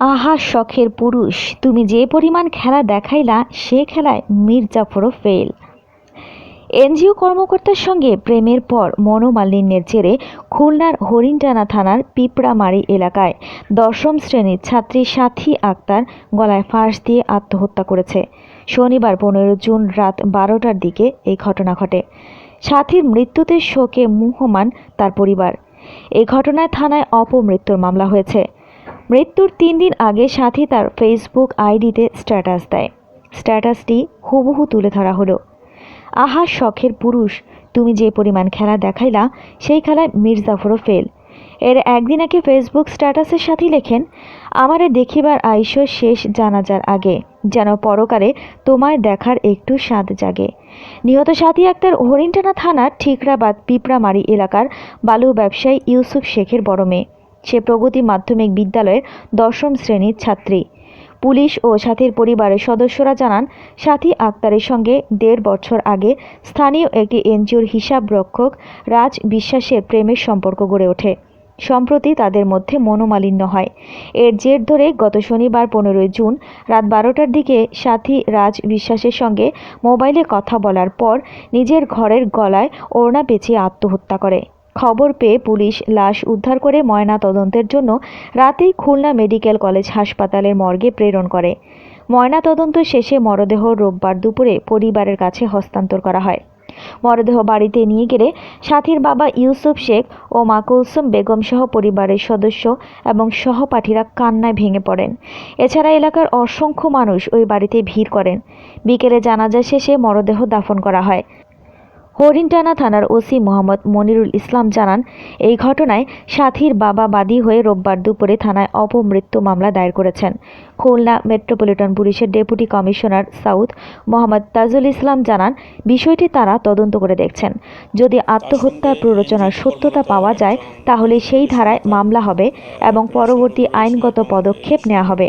আহা শখের পুরুষ, তুমি যে পরিমাণ খেলা দেখাইলা, সে খেলায় মির্জাফরও ফেল এনজিও কর্মকর্তার সঙ্গে প্রেমের পর মনোমালিন্যের জেরে খুলনার হরিণটানা থানার পিঁপড়ামারি এলাকায় দশম শ্রেণির ছাত্রী সাথী আক্তার গলায় ফাঁস দিয়ে আত্মহত্যা করেছে। শনিবার পনেরো জুন রাত বারোটার দিকে এই ঘটনা ঘটে। সাথীর মৃত্যুতে শোকে মুহমান তার পরিবার। এই ঘটনায় থানায় অপমৃত্যুর মামলা হয়েছে। মৃত্যুর তিন দিন আগে সাথী তার ফেসবুক আইডিতে স্ট্যাটাস দেয়। স্ট্যাটাসটি হুবহু তুলে ধরা হলো। আহা, শখের পুরুষ, তুমি যে পরিমাণ খেলা দেখাইলা, সেই খেলায় মির্জাফরও ফেল এর একদিন আগে ফেসবুক স্ট্যাটাসের সাথে লেখেন, আমারে দেখিবার আইস শেষ জানাজার আগে, যেন পরকালে তোমায় দেখার একটু স্বাদ জাগে। নিহত সাথী আক্তার হরিণটানা থানার ঠিকরাবাদ পিঁপড়ামারি এলাকার বালু ব্যবসায়ী ইউসুফ শেখের বড় মেয়ে। সে প্রগতি মাধ্যমিক বিদ্যালয়ের দশম শ্রেণির ছাত্রী। পুলিশ ও সাথীর পরিবারের সদস্যরা জানান, সাথী আক্তারের সঙ্গে দেড় বছর আগে স্থানীয় একটি এনজিওর হিসাব রক্ষক রাজ বিশ্বাসের প্রেমের সম্পর্ক গড়ে ওঠে। সম্প্রতি তাদের মধ্যে মনোমালিন্য হয়। এর জের ধরে গত শনিবার পনেরোই জুন রাত বারোটার দিকে সাথী রাজ বিশ্বাসের সঙ্গে মোবাইলে কথা বলার পর নিজের ঘরের গলায় ওড়না পেঁচিয়ে আত্মহত্যা করে। খবর পেয়ে পুলিশ লাশ উদ্ধার করে ময়না তদন্তের জন্য রাতেই খুলনা মেডিকেল কলেজ হাসপাতালের মর্গে প্রেরণ করে। ময়না তদন্ত শেষে মরদেহ রোববার দুপুরে পরিবারের কাছে হস্তান্তর করা হয়। মরদেহ বাড়িতে নিয়ে গেলে সাথীর বাবা ইউসুফ শেখ ও মা কুলসুম বেগম সহ পরিবারের সদস্য এবং সহপাঠীরা কান্নায় ভেঙে পড়েন। এছাড়া এলাকার অসংখ্য মানুষ ওই বাড়িতে ভিড় করেন। বিকেলে জানাজা শেষে মরদেহ দাফন করা হয়। হরিণটানা থানার ওসি মোহাম্মদ মনিরুল ইসলাম জানান, এই ঘটনায় সাথীর বাবা বাদী হয়ে রোববার দুপুরে থানায় অপমৃত্যু মামলা দায়ের করেছেন। খুলনা মেট্রোপলিটন পুলিশের deputy commissioner south Mohammad Tajul Islam জানান, বিষয়টি তারা তদন্ত করে দেখছেন। যদি আত্মহত্যার প্ররোচনার সত্যতা পাওয়া যায়, তাহলে সেই ধারায় মামলা হবে এবং পরবর্তী আইনগত পদক্ষেপ নেওয়া হবে।